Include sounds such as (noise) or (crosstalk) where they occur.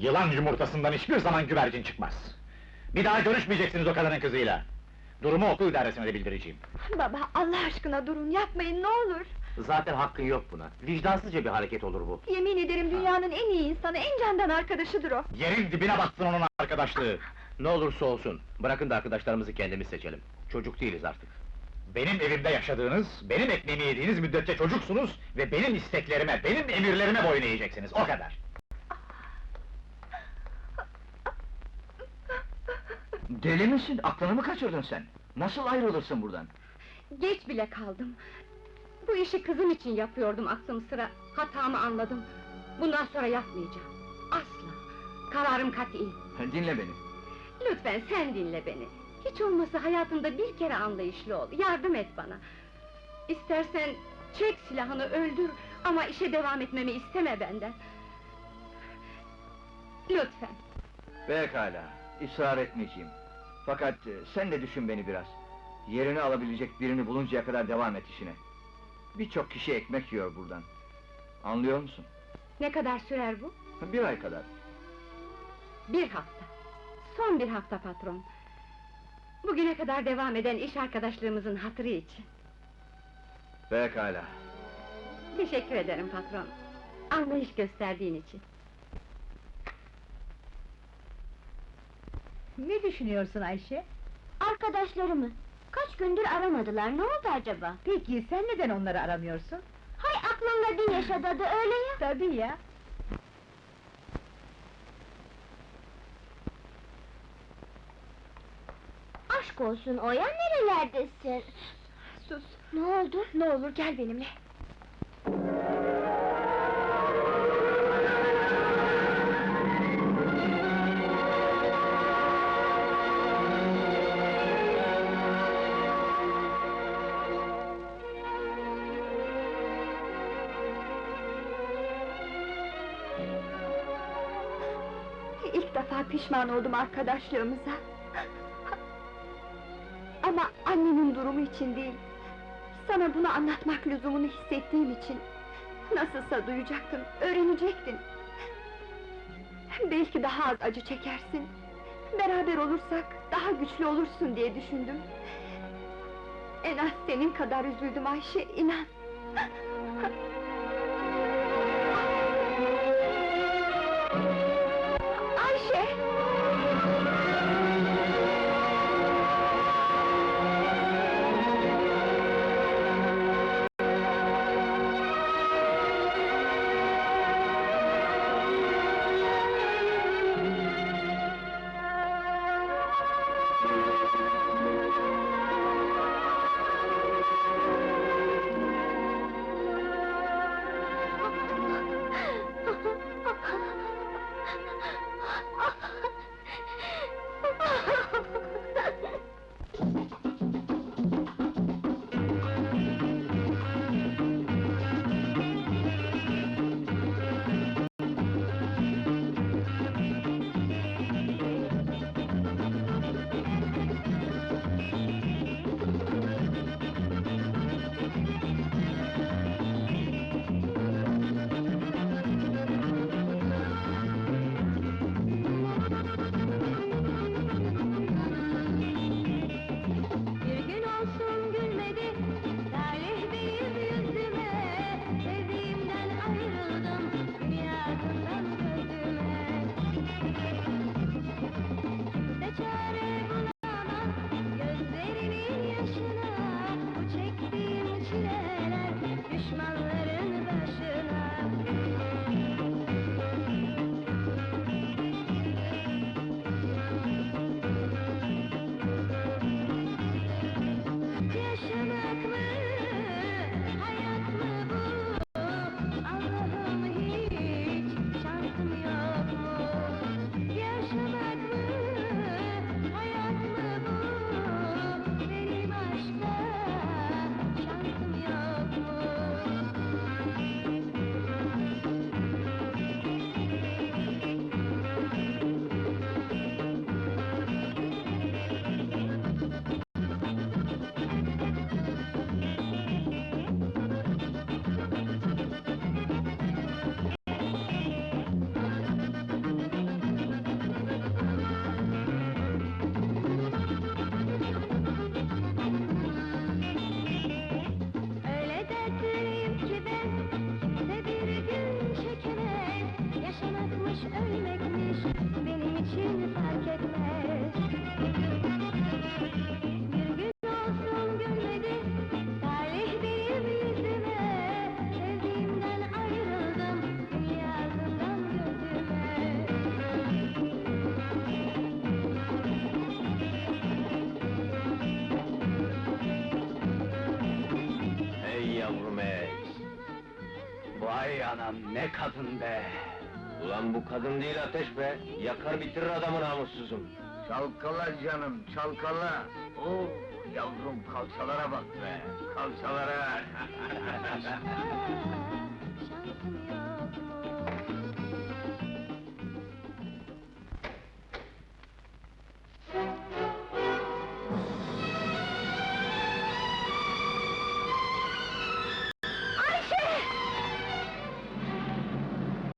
Yılan yumurtasından hiçbir zaman güvercin çıkmaz. Bir daha görüşmeyeceksiniz o kadının kızıyla. Durumu okul idaresine de bildireceğim. Baba, Allah aşkına durun, yapmayın ne olur! Zaten hakkın yok buna. Vicdansızca bir hareket olur bu. Yemin ederim dünyanın en iyi insanı, en candan arkadaşıdır o! Yerin dibine batsın onun arkadaşlığı. Ne olursa olsun, bırakın da arkadaşlarımızı kendimiz seçelim. Çocuk değiliz artık. Benim evimde yaşadığınız, benim ekmeğimi yediğiniz müddetçe çocuksunuz ve benim isteklerime, benim emirlerime boyun eğeceksiniz, o kadar. Deli misin? Aklını mı kaçırdın sen? Nasıl ayrılırsın buradan? Geç bile kaldım. Bu işi kızım için yapıyordum aklım sıra. Hatamı anladım. Bundan sonra yapmayacağım. Asla. Kararım kat'i. Dinle beni. Lütfen sen dinle beni. Hiç olmasa hayatımda bir kere anlayışlı ol. Yardım et bana. İstersen çek silahını öldür ama işe devam etmemi isteme benden. Lütfen. Pekala, ısrar etmeyeceğim. Fakat e, sen de düşün beni biraz. Yerini alabilecek birini buluncaya kadar devam et işine. Birçok kişi ekmek yiyor buradan. Anlıyor musun? Ne kadar sürer bu? Bir ay kadar. Bir hafta. Son bir hafta patron. Bugüne kadar devam eden iş arkadaşlığımızın hatırı için. Pekala. Teşekkür ederim patron. Anlayış gösterdiğin için. Ne düşünüyorsun Ayşe? Arkadaşlarımı. Kaç gündür aramadılar, ne oldu acaba? Peki, sen neden onları aramıyorsun? Hay aklımda bin yaşadı adı öyle ya! Tabii ya! Aşk olsun Oya, nerelerdesin? Sus! Ne oldu? Ne olur gel benimle! Defa pişman oldum arkadaşlığımıza. Ama annemin durumu için değil, sana bunu anlatmak lüzumunu hissettiğim için... ...Nasılsa duyacaktın, öğrenecektin. Belki daha az acı çekersin. Beraber olursak daha güçlü olursun diye düşündüm. En az senin kadar üzüldüm Ayşe, inan. Vay anam, ne kadın be! Ulan bu kadın değil ateş be! Yakar bitirir adamı namussuzum! Çalkala canım, çalkala! Oo, yavrum kalçalara bak be! Kalçalara! (laughs) (laughs)